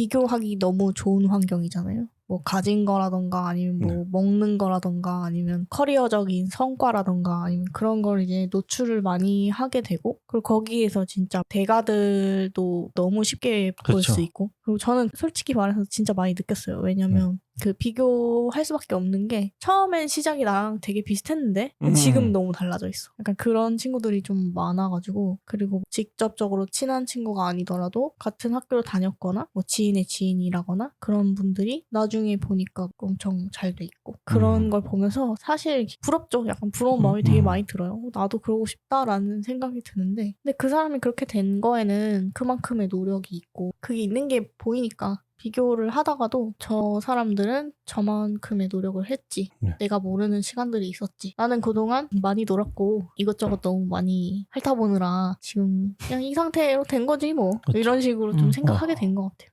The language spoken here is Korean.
비교하기 너무 좋은 환경이잖아요. 뭐 가진 거라던가 아니면 뭐 네. 먹는 거라던가 아니면 커리어적인 성과라던가 아니면 그런 걸 이제 노출을 많이 하게 되고 그리고 거기에서 진짜 대가들도 너무 쉽게 볼 그렇죠. 수 있고 그리고 저는 솔직히 말해서 진짜 많이 느꼈어요. 왜냐면 네. 그 비교할 수밖에 없는 게 처음엔 시작이 나랑 되게 비슷했는데 음. 지금 너무 달라져 있어. 약간 그런 친구들이 좀 많아가지고 그리고 직접적으로 친한 친구가 아니더라도 같은 학교를 다녔거나 뭐 지인의 지인이라거나 그런 분들이 나중 에 보니까 엄청 잘 돼 있고 그런 음. 걸 보면서 사실 부럽죠. 약간 부러운 음, 마음이 되게 음. 많이 들어요. 어, 나도 그러고 싶다라는 생각이 드는데 근데 그 사람이 그렇게 된 거에는 그만큼의 노력이 있고 그게 있는 게 보이니까 비교를 하다가도 저 사람들은 저만큼의 노력을 했지. 네. 내가 모르는 시간들이 있었지. 나는 그동안 많이 놀았고 이것저것 너무 많이 핥아보느라 지금 그냥 이 상태로 된 거지 뭐. 그렇죠. 이런 식으로 좀 음, 생각하게 어. 된것 같아요.